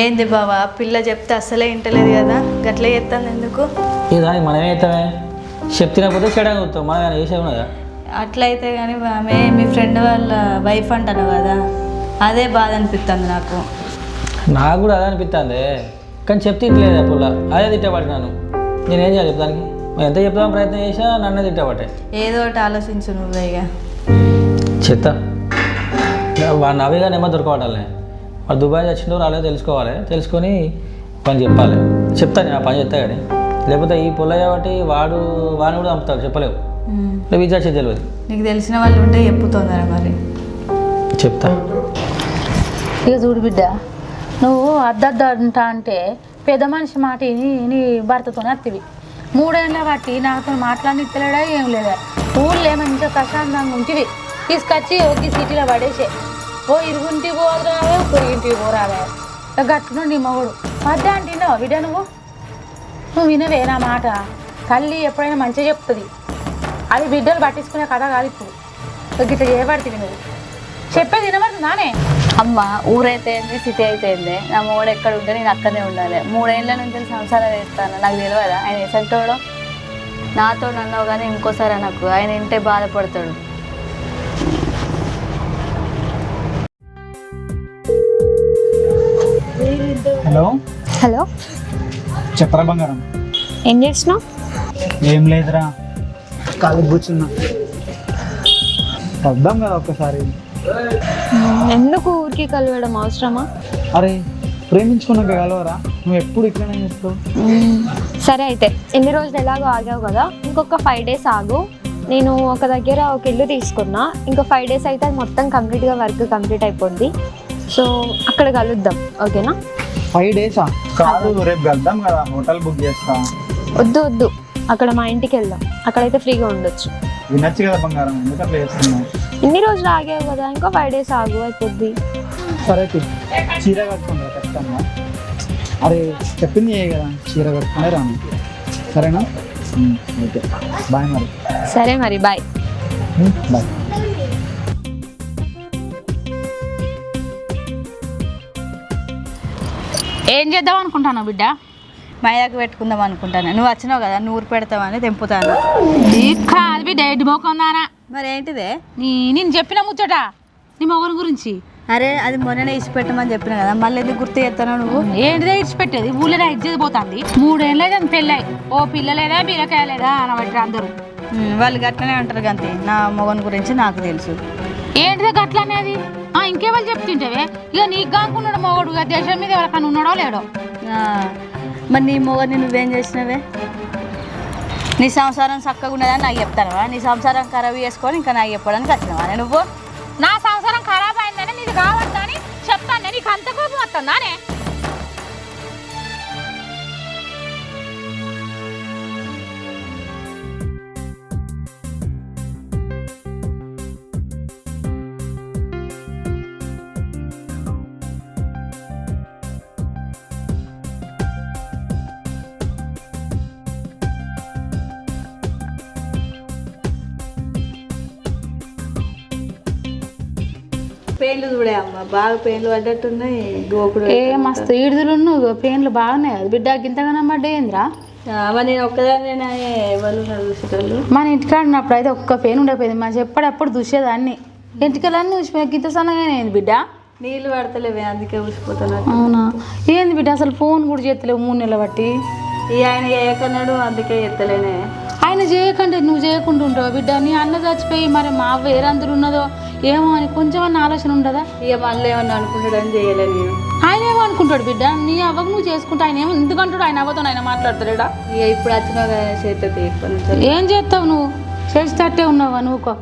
ఏంది బావా పిల్ల చెప్తే అస్సలే ఇంటలేదు కదా? గట్ల చేస్తాను ఎందుకు? ఇది దానికి మనమే అవుతామే చెప్తినకపోతే చెడా అవుతాం మనం చేసే ఉన్నదా? అట్లయితే కానీ ఆమె మీ ఫ్రెండ్ వాళ్ళ వైఫ్ అంటాను కదా అదే బాధ అనిపిస్తుంది నాకు. నాకు కూడా అదే అనిపిస్తుంది కానీ చెప్తే తిట్టలేదు అప్పుడు అదే తిట్టబడినాను నేనేం. చేయాలి చెప్తానికి నేను ఎంత చెప్తామని ప్రయత్నం చేసినా నన్నే తిట్టబట్టే ఏదో ఒకటి ఆలోచించు నువ్వే ఇక. చెత్త. వాడు నవ్వేగా నెమ్మ దొరకబడాలి వాడు దుబాయ్ వచ్చిండో రాలేదో తెలుసుకోవాలి. తెలుసుకొని పని చెప్పాలి. చెప్తాను నేను ఆ పని చెప్తా కానీ. లేకపోతే ఈ పొల్ల కాబట్టి వాడు వాడిని కూడా చంపుతాడు. చెప్పలేవు. లేదు విచారించేది తెలియదు. నీకు తెలిసిన వాళ్ళు ఉంటే చెప్పుతుందరా మరి? చెప్తా. ఇక చూడు బిడ్డ. నువ్వు అద్దద్ద అంటే పెద్ద మనిషి మాట విని నీ భర్తతోనే అత్తివి. మూడేళ్ళ బట్టి నాతో మాట్లాడినిత్తలేడా ఏం లేదా? ఊళ్ళో మంచిగా ప్రశాంతంగా ఉంటివి. తీసుకొచ్చి ఒక సిటీలో పడేసే. ఓ ఇరుగుంటి పోరావే పొరిగింటికి పోరావే. గట్టును నీ మొగుడు. మధ్య అంటున్నావు బిడ్డ నువ్వు? నువ్వు వినవే నా మాట. తల్లి ఎప్పుడైనా మంచిగా చెప్తుంది. అది బిడ్డలు పట్టించుకునే కథ కాదు ఇప్పుడు. ఇక ఇట్లా చేయబడుతుంది నువ్వు. చెప్పేది వినబడుతుందానే అమ్మ ఊరైతే ఏంది సిటీ అయితే ఏంది? నా మూడు ఎక్కడ ఉంటే నేను అక్కడనే ఉండాలి. మూడేళ్ళ నుంచి సంసారం చేస్తాను. నాకు తెలియదా? ఆయన ఎసంటోడు నాతో అన్నావు కానీ ఇంకోసారి నాకు ఆయన ఇంటే బాధపడతాడు. హలో. హలో. చెప్పరా బంగారం? ఏం చేస్తున్నావు? ఏం లేదురా. ఖాళీ కూర్చున్నా. వద్దాం కదా ఒక్కసారి ఎందుకు ఊరికి కలవడం అవసరమా? అరే ప్రేమించుకున్నాక కలవరా? నువ్వు ఎప్పుడు ఇట్లనే చేస్తావు? మ్మ్. సరే అయితే ఎన్ని రోజులు ఎలాగో ఆగావు కదా ఇంకొక ఫైవ్ డేస్ ఆగు. నేను ఒక దగ్గర ఒక ఇల్లు తీసుకున్నా ఇంకో ఫైవ్ డేస్ అయితే అది మొత్తం కంప్లీట్గా వర్క్ కంప్లీట్ అయిపోద్ది. సో అక్కడ కలుద్దాం ఓకేనా? ఫైవ్ డేసా కాదు రేపు కలుద్దాం కదా హోటల్ బుక్ చేస్తా. వద్దు వద్దు. అక్కడ మా ఇంటికి వెళ్దాం. అక్కడైతే ఫ్రీగా ఉండొచ్చు. వినొచ్చు కదా బంగారం ఎందుకు అట్లా చేస్తున్నావు? ఇన్ని రోజులు ఆగావు కదా ఇంకో ఫైవ్ డేస్ ఆగు అయిపోద్ది. సరే తీ. చీర కట్టుకుంటా ఖచ్చితంగా. అరే చెప్పింది ఏ కదా చీర కట్టుకునే రాను. సరేనా? ఓకే. బాయ్ మరి. సరే మరి బాయ్. బాయ్. ఏం చేద్దాం అనుకుంటాను బిడ్డ? మాయాకు పెట్టుకుందాం అనుకుంటాను. నువ్వు వచ్చినావు కదా నూరు పెడతావని తెంపుతాను. కాదు బిడ్డ ఎడ్డి పోకుందానా మరి ఏంటిదే నీ నేను చెప్పిన ముచ్చట నీ మొగని గురించి. అరే అది మొన్ననే ఇచ్చి పెట్టమని చెప్పిన కదా మళ్ళీ ఎందుకు గుర్తు చేస్తాను నువ్వు? ఏంటిదే ఇడిచిపెట్టేది ఊళ్ళో ఇచ్చేది పోతుంది. మూడేళ్ళే దాని పెళ్ళాయి ఓ పిల్ల లేదా బీరకాయ లేదా అనబట్టి అందరూ. వాళ్ళు గట్లనే అంటారు గంతి. నా మొగన్ గురించి నాకు తెలుసు. ఏంటిదే గట్ల అనేది ఆ ఇంకేవాళ్ళు చెప్తుంటావే? ఇక నీకు కాకున్నాడు మొగడు దేశం మీద ఎవరికైనా ఉన్నాడో లేడో? మరి నీ మొగని నువ్వేం చేసినవే? నీ సంసారం చక్కగా ఉన్నదని నాకు చెప్తాను నీ సంసారం ఖరాబ్ చేసుకొని ఇంకా నాకు చెప్పడానికి వచ్చినవా నువ్వు నా సంసారం ఖరాబ్ అయిందని నీది కావద్దని చెప్తాను. నీకు అంత కోపం వస్తుందానే పెయిన్లు చూడే అమ్మ బాగా పెయిన్లు పడ్డట్టున్నాయి. గోకుడు ఏ మస్తు ఈడుదలు పెయిన్లు బాగున్నాయి అది బిడ్డ గింతగానం పడ్డాయింద్రా అమ్మ నేను ఒక్కదాన్ని ఎవరు చూసేటోళ్ళు? మన ఇంటికాడ ఉన్నప్పుడు అయితే ఒక్క పెయిన్ ఉండకపోయింది. మన చెప్పడప్పుడు చూసేదాన్ని. ఇంటికెళ్ళని చూసిపోయి గింత సన్నగానే బిడ్డ. నీళ్ళు పడతలేవే అందుకే ఊసిపోతున్నా అవునా? ఏంది బిడ్డ అసలు ఫోన్ కూడా చేస్తలేవు మూడు నెలలు బట్టి? ఈ ఆయన ఏకన్నాడు అందుకే ఎత్తలేనే ఆయన చేయకంటే నువ్వు చేయకుండా ఉంటావు బిడ్డ? నీ అన్న చచ్చిపోయి మరి మా వేరందరూ ఉన్నదో? ఏమో అని కొంచెం అన్న ఆలోచన ఉండదా? ఇక మళ్ళీ ఏమన్నా అనుకుంటాడని చేయలే నేను. ఆయన ఏమో అనుకుంటాడు బిడ్డ. నీ అవ్వకు నువ్వు చేసుకుంటా ఆయన ఏమో ఎందుకంటాడు ఆయన అవ్వతో ఆయన మాట్లాడతాడా ఇక ఇప్పుడు వచ్చిన ఏం చేస్తావు నువ్వు? చేసేటట్టే ఉన్నావా నువ్వు?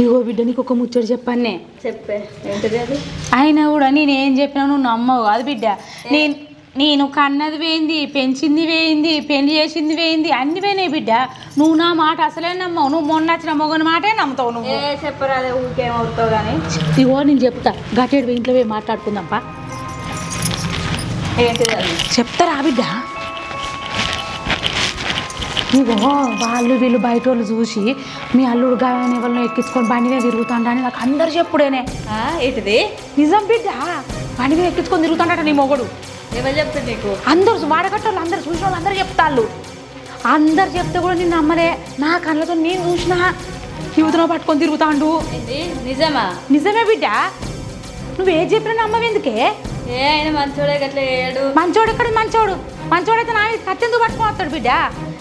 ఇగో బిడ్డ నీకు ఒక ముచ్చట చెప్పానే చెప్పే. ఏంటిది అది? ఆయన కూడా నేను ఏం చెప్పినా నువ్వు నమ్మవు అది బిడ్డ. నేను నేను కన్నది వేయింది పెంచింది వేయింది పెళ్ళి చేసింది వేయింది అన్ని పోయినాయి బిడ్డ. నువ్వు నా మాట అసలే నమ్మవు. నువ్వు మొన్న వచ్చిన మొగని మాటే నమ్ముతావు నువ్వు. ఏ చెప్పరా అదే ఊరికేమవుతావు కానీ ఇగో నేను చెప్తా. గట్టేడు ఇంట్లో పోయి మాట్లాడుకుందాంపా చెప్తారా బిడ్డ? ఇగో వాళ్ళు వీళ్ళు బయట వాళ్ళు చూసి మీ అల్లుడు గాయని ఎవరినో ఎక్కించుకొని బండి మీద తిరుగుతాడని నాకు అందరు చెప్పుడేనే. ఏంటిది? నిజం బిడ్డ. బండి మీద ఎక్కించుకొని తిరుగుతాడట నీ మొగడు. ఎవరు చెప్తారు నీకు? అందరు వాడగట్టోళ్ళు అందరు చూసిన వాళ్ళు అందరు చెప్తాళ్ళు. అందరు చెప్తే కూడా నేను నమ్మలే. నా కళ్ళతో నేను చూసిన యువతలో పట్టుకొని తిరుగుతాండు. నిజమా? నిజమే బిడ్డ. నువ్వు ఏ చెప్పినా నమ్మవెందుకే ఏ ఆయన మంచోడే గట్ల ఏడు. మంచోడు ఎక్కడ మంచోడు? మంచోడైతే నా కత్తెందుకు పట్టుకొని వస్తాడు బిడ్డ?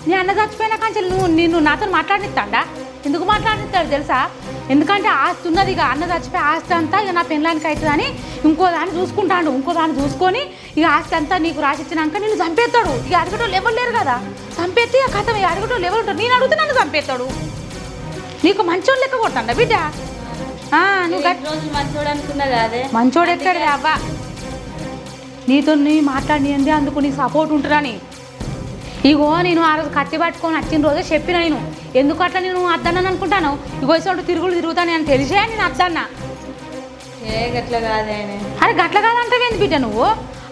నీ అన్న చచ్చిపోయిన కాంచెలు నువ్వు నిన్ను నాతో మాట్లాడిస్తాడా ఎందుకు మాట్లాడిస్తాడు తెలుసా? ఎందుకంటే ఆస్తి ఉన్నది ఇక అన్న చచ్చిపోయి ఆస్తి అంతా ఇక నా పెళ్ళానికి అవుతుందని ఇంకో దాన్ని చూసుకుంటాడు. ఇంకో దాన్ని చూసుకొని ఇక ఆస్తి అంతా నీకు రాసిచ్చినాక నిన్ను చంపేస్తాడు. ఇక అడగటోళ్ళు ఎవరు లేరు కదా? చంపేస్తే ఇక కథ ఇక అడగటోళ్ళు ఎవరు ఉంటారు? నేను అడిగితే నన్ను చంపేస్తాడు. నీకు మంచోడు లెక్క కొట్టండా బిడ్డ? ఆ, నువ్వు మంచోడు అనుకున్నా కాదే. మంచోడు అవ్వా? నీతో నీ మాట్లాడినంది అందుకు నీకు సపోర్ట్ ఉంటుందని ఇగో నేను ఆ రోజు కత్తి పట్టుకొని వచ్చిన రోజే చెప్పిన నేను. ఎందుకు అట్లా నేను అద్దన్నాను అనుకుంటాను? ఇగో ఇసోడు తిరుగులు తిరుగుతాను అని తెలిసే నేను అద్దన్నా. ఏ గట్ల కాదే అరే గట్ల కాదంటావు ఏంది బిడ్డ నువ్వు?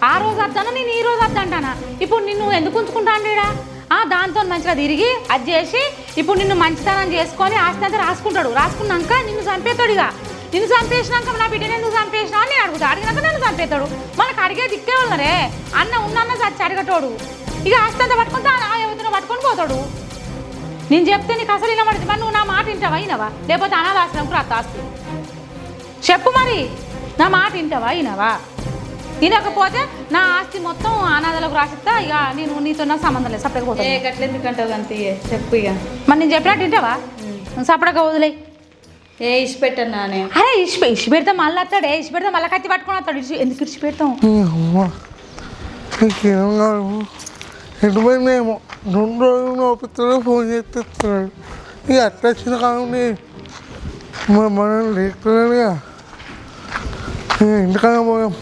ఆ రోజు అద్దాను నేను ఈ రోజు అద్దంటానా? ఇప్పుడు నిన్ను ఎందుకు ఉంచుకుంటాండేడా ఆ దాంతో మంచిగా తిరిగి అది చేసి ఇప్పుడు నిన్ను మంచితనం చేసుకొని ఆస్తి అంతా రాసుకుంటాడు. రాసుకున్నాక నిన్ను చంపేస్తాడు ఇక. నిన్ను చంపేసినాక నా బిడ్డని ఎందుకు చంపేసినా అని నేను అడుగుతా. అడిగినాక నన్ను చంపేస్తాడు. మనకు అడిగే దిక్కే ఉన్నారే అన్న ఉన్న చచ్చి అడగటోడు. ఇక ఆస్తి అంతా పట్టుకుంటా ఆ యువతను పట్టుకొని పోతాడు. నేను చెప్తే నీకు అసలు వినబడింది. మరి నువ్వు నా మాట వింటావా? వినవా? లేకపోతే అనాథాశ్రమం కూడా ఆస్తి. చెప్పు మరి. నా మాట వింటావా? వినవా? వినకపోతే నా ఆస్తి మొత్తం అనాథలకు రాసిస్తా. ఇక నేను నీతో నా సంబంధం లేదు. సపరేట్గా ఏ పోతాను గట్ల ఎందుకంటావు అంత చెప్పు ఇక. మరి నేను చెప్పినట్టు వింటావా? సపరేట్గా వదిలే. ఏ ఇష్ట పెట్టన్నా నేను అరే ఇష్ట ఇష్ట పెడితే మళ్ళీ వస్తాడే. ఇష్ట పెడితే మళ్ళీ కత్తి పట్టుకొని వస్తాడు. ఎందుకు ఇడిచి పెడతాం ఎటుపోయిందేమో రెండు రోజులు ఓపిస్తాడు ఫోన్ చేస్తున్నాడు ఇక అట్లా వచ్చిన కానీ మన మనం లేకపోయినా ఇంటికన్నా పోయాం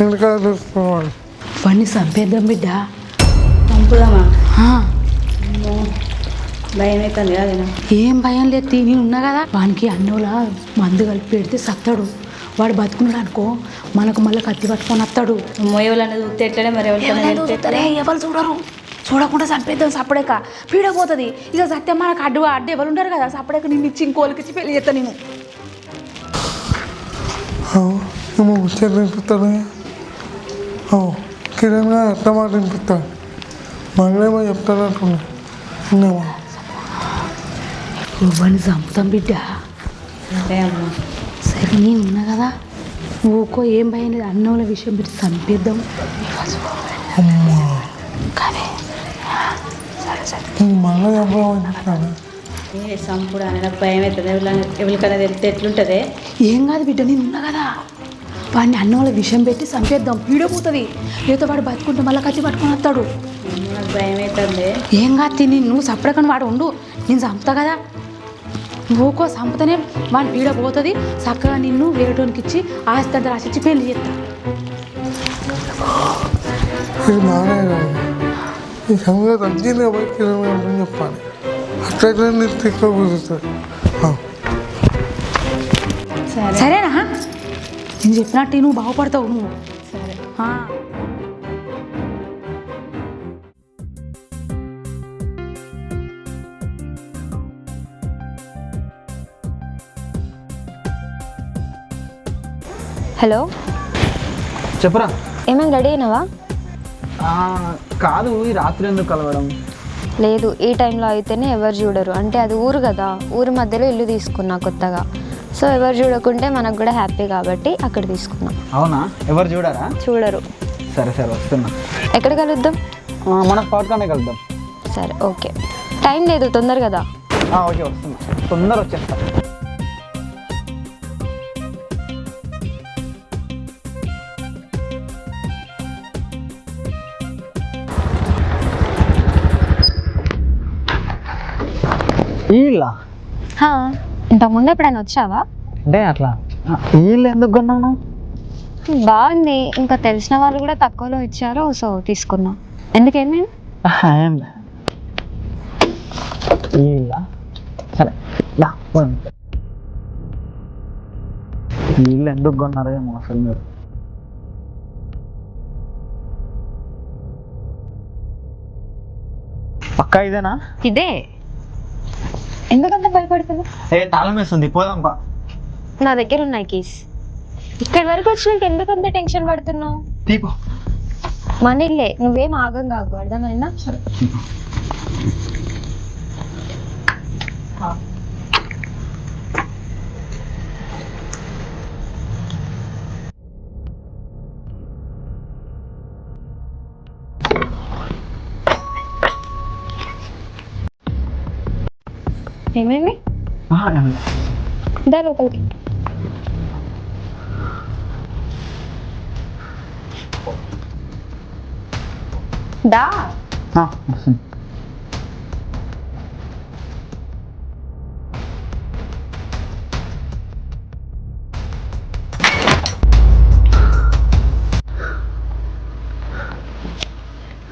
ఇంటికన్నా చూసుకున్నాడు వాడిని చంపేద్దాం బిడ్డ. పంపుదామా ఆ, భయం అవుతుంది కాదు. ఏం భయం లేదు నేను ఉన్నా కదా. వానికి అన్నులా మందు కలిపి పెడితే సత్తాడు. వాడు బతుకున్నాడు అనుకో మనకు మళ్ళీ కత్తి పట్టుకొని వస్తాడు. అమ్మో ఎవరన్నా చూస్తే ఎట్లనే? మరి ఎవరు చూడరు? చూడకుండా చంపేద్దాం సప్పుడేక పీడపోతుంది. ఇక సత్యం మనకు అడ్డు అడ్డు ఎవరు ఉండరు కదా? సప్పుడేక నిన్ను ఇచ్చి ఇంకోళ్ళకి ఇచ్చి పెళ్ళి చేస్తా నేను. కిరణ్ గారు మాట ఎవరిని చంపుతాం బిడ్డ? అంటే అమ్మ. సరే నేను ఉన్నా కదా? ఊకో ఏం భయం లేదు. అన్నోళ్ళ విషయం పెట్టి చంపేద్దాం. సంపుడు అని నాకు భయం అవుతుంది. ఎవరికైనా తెలిస్తే ఎట్లుంటుంది? ఏం కాదు బిడ్డ నేను ఉన్నా కదా. వాడిని అన్నోళ్ళ విషయం పెట్టి చంపేద్దాం. పీడపోతుంది లేకపోతే వాడు బతుకుంటే మళ్ళీ కత్తి పట్టుకొని వస్తాడు. భయం అవుతుంది. ఏం కాదు తిని నువ్వు సపడకని వాడు ఉండు. నేను చంపుతా కదా. నువ్వుకో చంపుతానే వాడి పీడ పోతుంది. చక్కగా నిన్ను వేరేటోనికి ఇచ్చి ఆస్తి అంతా రాసిచ్చి పెళ్ళి చేస్తా. ఇది బాగానే కాదు ఈ సంగతి అర్జెంట్గా పోయి కిరణ్ గారికి చెప్పాలి. అట్లయితే నీకు తిక్క కుదురుతుంది ఆ. సరేనా? నేను చెప్పినట్టు నువ్వు బాగుపడతావు నువ్వు. సరే. హలో? చెప్పరా. ఏమైనా రెడీ అయినావా? కాదు ఈ రాత్రి ఎందుకు కలవడం? లేదు ఈ టైంలో అయితేనే ఎవరు చూడరు. అంటే అది ఊరు కదా ఊరి మధ్యలో ఇల్లు తీసుకున్నా కొత్తగా. సో ఎవరు చూడకుంటే మనకు కూడా హ్యాపీ కాబట్టి అక్కడ తీసుకున్నా. అవునా? ఎవరు చూడారా? చూడరు. సరే సరే వస్తున్నా. ఎక్కడ కలుద్దాం? మన స్పాట్ కానే కలుద్దాం. సరే ఓకే. టైం లేదు తొందర కదా ఓకే వస్తున్నా. తొందర వచ్చేస్తా. ఈ ఇల్లా ఇంతకుముందు ఎప్పుడైనా వచ్చావా? అంటే అట్లా. ఈ ఎందుకు కొన్నాను? బాగుంది. ఇంకా తెలిసిన వాళ్ళు కూడా తక్కువలో ఇచ్చారు సో తీసుకున్నా. ఎందుకేంది ఏం లే ఈ ఎందుకు కొన్నారు ఏమో అసలు మీరు. పక్కా ఇదేనా? ఇదే. ఎందుకంత భయపడుతుంది? ఏ తాళం వేస్తుంది పోదాం పా. నా దగ్గర ఉన్నాయి కీస్ ఇక్కడి వరకు వచ్చినాక ఎందుకంత టెన్షన్ పడుతున్నావు? దీపో మన ఇల్లే నువ్వేం ఆగం కాకు అర్థమైందా? ఏమేమి దా లోపలికి. దా. వస్తుంది.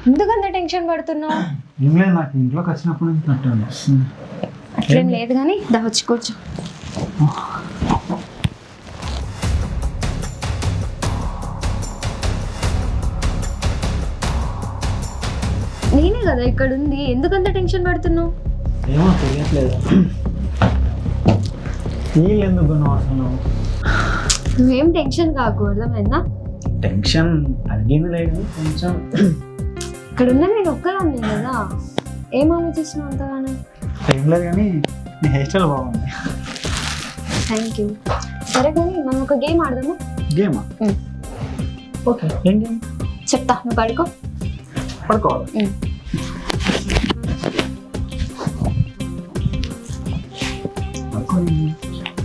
ఎందుకంత టెన్షన్ పడుతున్నావు? ఏం లేదు నాకు ఇంట్లోకి వచ్చినప్పుడు. అట్లేం లేదు కానీ దా వచ్చి కూర్చో. నేనే కదా ఇక్కడ ఉంది ఎందుకంత టెన్షన్ పడుతున్నావు? ఏమో తెలియట్లేదు. నీళ్ళు ఎందుకు నువ్వేం టెన్షన్ కాకు అర్థమైందా? టెన్షన్ అడిగింది లేదు కొంచెం. ఇక్కడ ఉన్న నేను ఒక్కదాన్ని కదా. ఏం ఆలోచిస్తున్నావు అంతగానో లేదు కానీ నీ హెయిర్ స్టైల్ బాగుంది. థ్యాంక్ యూ సరే కానీ మనం ఒక గేమ్ ఆడదాము? గేమా. ఓకే ఏం గేమ్? చెప్తా నువ్వు పడుకో. పడుకోవాలి.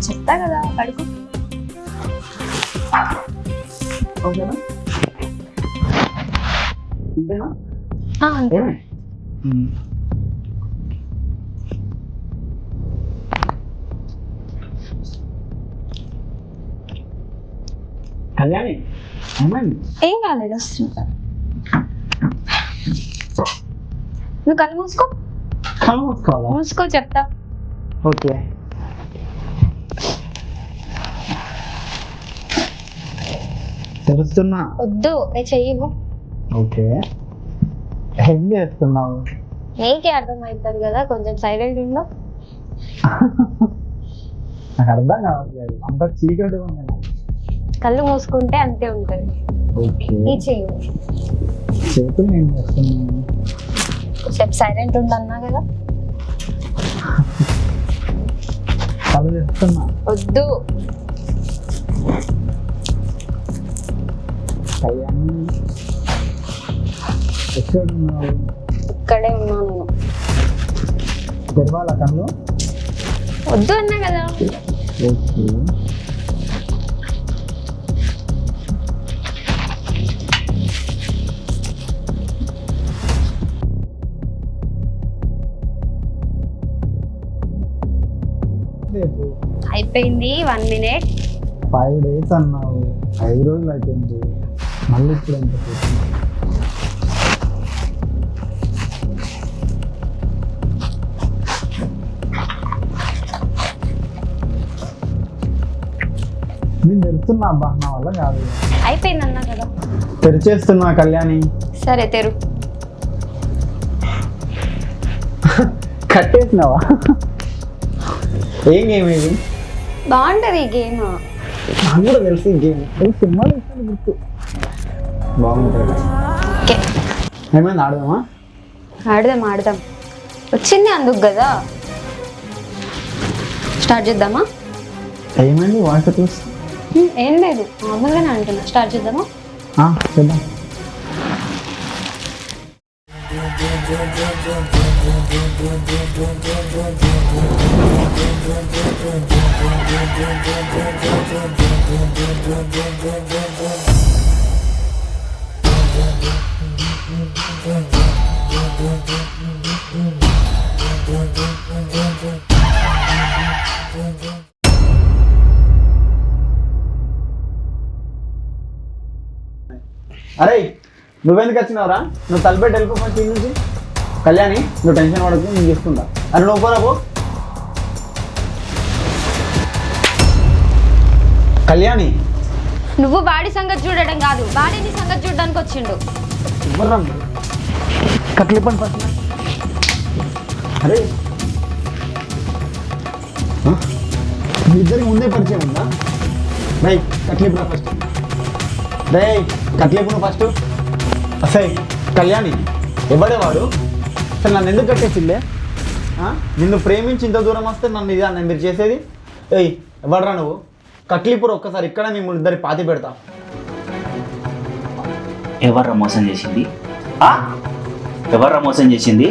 చెప్తా కదా పడుకో. ఓకేనా? అంతే. ఏం కాలేదు నువ్వు కళ్ళు మూసుకో. కళ్ళు మూసుకోవాలా? మూసుకో చెప్తా. ఓకే. తెలుస్తున్నా? వద్దు నేను చెయ్యవు ఓకే. ఏం చేస్తున్నావు? నీకే అర్థమవుతుంది కదా కొంచెం సైలెంట్ ఉండు. నాకు అర్థం కావట్లేదు. అంత చీకటి ఉంది. కళ్ళు మూసుకుంటే అంతే ఉంటుంది. ఈ చెయ్యి. చేతులు ఏం చేస్తున్నావు చెప్పు సైలెంట్ ఉండన్నా కదా. కళ్ళు వద్దు. కళ్యాణి ఇక్కడే ఉన్నా నేను తెరవాల కళ్ళు? వద్దు అన్నా కదా. ఓకే. అయిపోయింది. వన్ మినిట్ ఫైవ్ డేస్ అన్నావు. ఐదు రోజులు అయిపోయింది. మళ్ళీ ఇప్పుడు ఎంత? నేను తెరుస్తున్నా అబ్బా నా వల్ల కాదు. అయిపోయింది అన్నా కదా. తెరిచేస్తున్నా కళ్యాణి. సరే తెరు. కట్టేసినావా? ఏం గేమ్ ఇది? బాగుంటది ఈ గేమ్. నాకు కూడా తెలిసి గేమ్. సినిమాలు ఇస్తాను గుర్తు. బాగుంటుంది. ఓకే. ఆడదామా? ఆడదాం ఆడదాం. వచ్చింది అందుకు కదా. స్టార్ట్ చేద్దామా? ఏమైంది చూసి హ్మ్, ఏం లేదు. నార్మల్గానే అంటున్నా. స్టార్ట్ చేద్దామా? చూద్దాం. అరే నువ్వెందుకు వచ్చినావురా? నువ్వు తలపెట్టి వెళ్ళిపోయి నుంచి. కళ్యాణి నువ్వు టెన్షన్ పడకు నేను చూసుకుంటా. అరే నువ్వు పోరా కళ్యాణి. నువ్వు వాడి సంగతి చూడడం కాదు వాడిని సంగతి చూడడానికి వచ్చిండు. అరే? మీ ఇద్దరికి ముందే పరిచయం ఉందా? రై కట్లేపురా ఫస్ట్? రే కట్లేపు ఫస్ట్. అసలు కళ్యాణి ఎవడే వాడు? అసలు నన్ను ఎందుకు కట్టేసిందే? నిన్ను ప్రేమించి ఇంత దూరం వస్తే నన్ను ఇదా మీరు చేసేది? ఏయ్ ఎవడరా నువ్వు? కట్లీపూర్ ఒక్కసారి ఇక్కడ మిమ్మల్ని ఇద్దరి పాతి పెడతాం ఎవర్రా మోసం చేసింది ఆ? ఎవర్రా మోసం చేసింది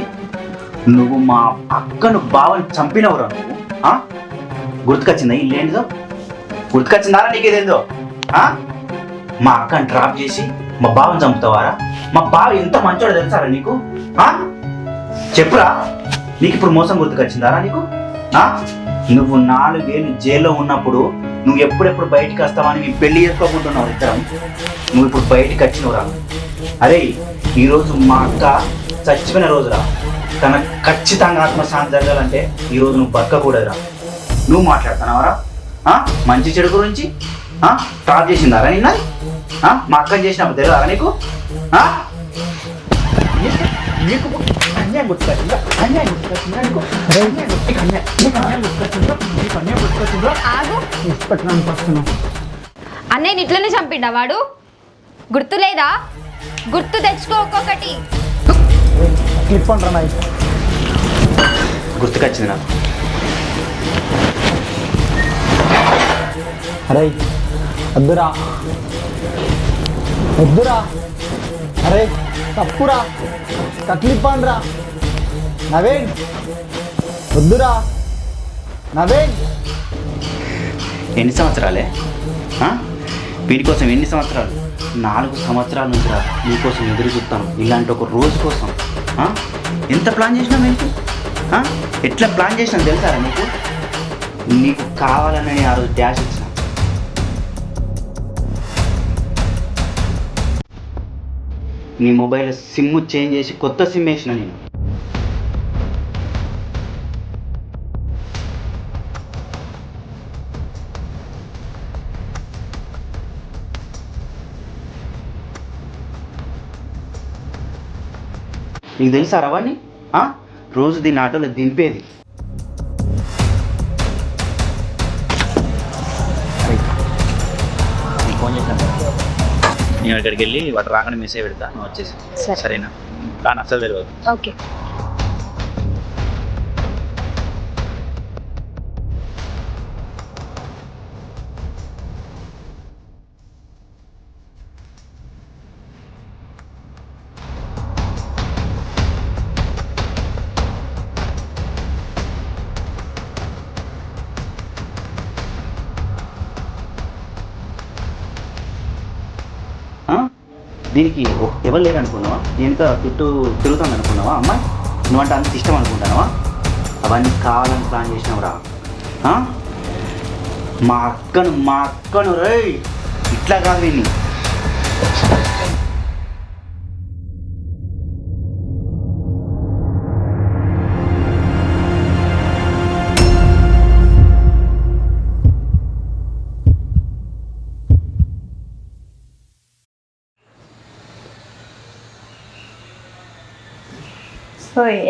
నువ్వు మా అక్కను బావని చంపినవురా నువ్వు ఆ? గుర్తుకొచ్చిందా ఇల్లు ఏంటిదో గుర్తుకొచ్చిందారా నీకేదేందో ఆ? మా అక్కని డ్రాప్ చేసి మా బావని చంపుతావారా మా బావ ఎంత మంచోడో తెలుసారా నీకు ఆ? చెప్పురా నీకు ఇప్పుడు మోసం గుర్తుకొచ్చిందారా నీకు ఆ? నువ్వు నాలుగేళ్ళు జైల్లో ఉన్నప్పుడు నువ్వు ఎప్పుడెప్పుడు బయటికి వస్తావని మీ పెళ్ళి చేసుకోకుంటున్నావు ఇద్దరం. నువ్వు ఇప్పుడు బయటికి వచ్చినవురా. అరే ఈరోజు మా అక్క చచ్చిపోయిన రోజురా. తన ఖచ్చితంగా ఆత్మశాంతి జరగాలంటే ఈరోజు నువ్వు బతకకూడదురా. నువ్వు మాట్లాడుతున్నావరా? మంచి చెడు గురించి? ఆ? టాప్ చేసిందారా నిన్న మా అక్కని చేసినప్పుడు తెలియదా నీకు- నీకు అన్యాయం గుర్తుకొచ్చిందా? అన్యాయం గుర్తుకొచ్చిందా నీకు? అన్యాయం గుర్తు- నీకు అన్యాయం- నీకు అన్యాయం గుర్తుకొచ్చిందా? నీకు అన్యాయం గుర్తుకొచ్చిందా? ఆగు పెట్టడానికి వస్తున్నావు అన్నయ్య ఇట్లనే చంపిండా వాడు గుర్తు లేదా గుర్తు తెచ్చుకో ఒక్కొక్కటి క్లిప్ అంటారా నాయ్ గుర్తుకొచ్చింది నాకు అరే వద్దురా వద్దురా అరే తప్పురా కట్లిప్పండ్రా నవేన్. వద్దురా. నవేన్. ఎన్ని సంవత్సరాలే? ఆ? ఎన్ని సంవత్సరాలు? నాలుగు సంవత్సరాల నుంచి రా. నీకోసం ఎదురు చూస్తాను. ఇలాంటి ఒక రోజు కోసం. ఎంత ప్లాన్ చేసినా మీకు ఎట్లా ప్లాన్ చేసినా తెలుసారా నీకు? నీకు కావాలని ఆ రోజు డ్యాష్ ఇచ్చి నీ మొబైల్ సిమ్ చేంజ్ చేసి కొత్త సిమ్ వేసిన నేను. నీకు తెలుసా రవాణి? రోజు దీని ఆటోలో దింపేది. నేను అక్కడికి వెళ్ళి వాడు రాగానే మెసేజ్ పెడతా నువ్వు వచ్చేసి సరే. సరేనా? కానీ అసలు తెలియదు ఓకే. దీనికి ఎవరు లేరు అనుకున్నావా? దీనితో చుట్టూ తిరుగుతాను అనుకున్నావా? అమ్మాయి నువ్వంటే అంత ఇష్టం అనుకుంటావా అవన్నీ కావాలని ప్లాన్ చేసినావురా. రా మా అక్కను మా అక్కను రేయ్! ఇట్లా కాదు వీడిని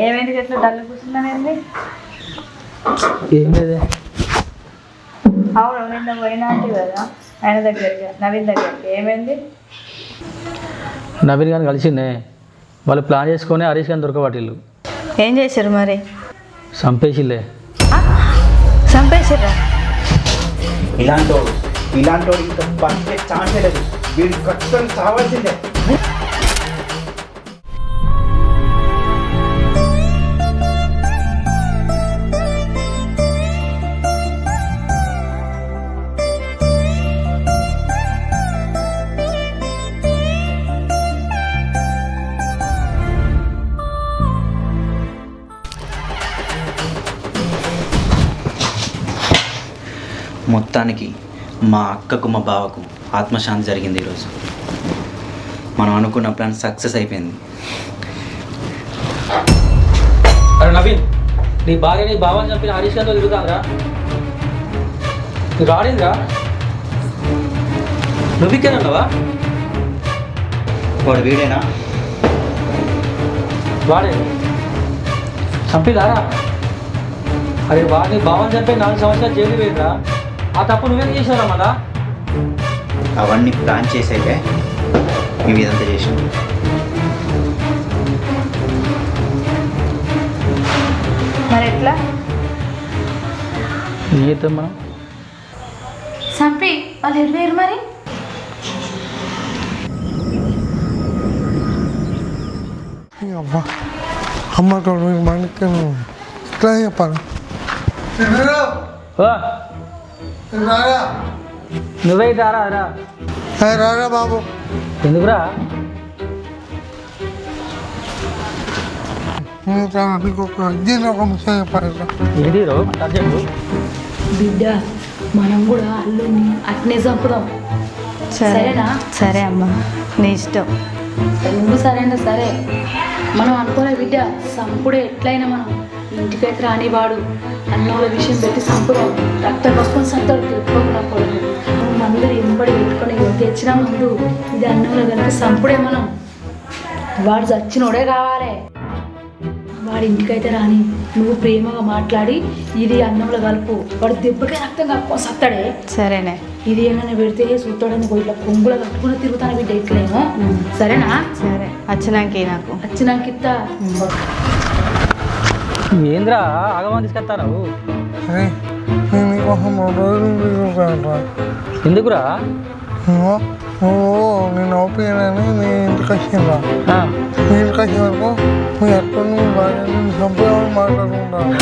ఏమైంది ఎట్లా డల్ కూర్చున్నానేంది ఏం లేదే. అవును నిన్న పోయినా అంటే కదా ఆయన దగ్గరికి నవీన్ దగ్గరికి. ఏమైంది? నవీన్ గారిని కలిసిండే. వాళ్ళు ప్లాన్ చేసుకొని హరీష్ గారిని దొరకబట్టిల్లు ఏం చేశారు మరి? చంపేసిల్లే. చంపేసిర్రా ఇలాంటి ఇలాంటి ఛాన్స్ లేదు. వీడు ఖచ్చితంగా చావాల్సిందే మొత్తానికి మా అక్కకు మా బావకు ఆత్మశాంతి జరిగింది ఈరోజు. మనం అనుకున్న ప్లాన్ సక్సెస్ అయిపోయింది. అరే నవీన్ నీ భార్య నీ బావని చంపిన హరీష్ గారితో తిరుగుతాంరా నీకు రాడిందిరా నువ్వు ఇక్కడ ఉన్నావా? వాడు వీడేనా? వాడే. చంపిదారా అరే వాడిని బావని చెప్పి నాలుగు సంవత్సరాలు జైలు పోయిందా ఆ తప్పు నువ్వేం చేసావురా మళ్ళా అవన్నీ ప్లాన్ చేసాకే మేము ఇదంతా చేసినాం. మరి ఎట్లా? ఏం చేద్దాం మనం? చంపి వాళ్ళు ఎడివేరు మరి? అమ్మ అమ్మతో మనకి ఇట్లా చెప్పాలి? ఓ, రారా. నువ్వే దారా రా. రారా బాబు. ఎందుకురా? బిడ్డ మనం కూడా అల్లుని అట్నే చంపుదాం. సరే సరేనా? సరే అమ్మా నీ ఇష్టం. నువ్వు సరేనా సరే. మనం అనుకోలే బిడ్డ సంపుడే ఎట్లయినా మనం ఇంటికైతే రానివాడు. అన్నోళ్ళ విషయం పెట్టి సంపుదాం రక్తం పసుకొని సంతాడు తిరుపుకున్నప్పుడు మందరు ఎంబడి పెట్టుకొని తెచ్చిన ముందు ఇది అన్నోళ్ళ కనుక సంపుడే మనం. వాడు చచ్చినోడే కావాలి. వాడి ఇంటికైతే రాని నువ్వు ప్రేమగా మాట్లాడి ఇది అన్నంలో కలుపు. వాడు దెబ్బకే రక్తం కలుపుకొని సత్తాడే. సరేనే. ఇది ఏమైనా పెడితే చూస్తాడని ఇట్లా కొంగుల కట్టుకుని తిరుగుతాను బిడ్డ ఇట్లేమో? సరేనా? సరే. వచ్చినాక నాకు. వచ్చినాక ఇత్తా. ఏంద్రా ఆగమని తీసుకెళ్తారు. ఎందుకురా? నువ్వు నేను నీ ఇంటికి వచ్చిందా? వరకు నువ్వు బాగా మాట్లాడుకుంటాను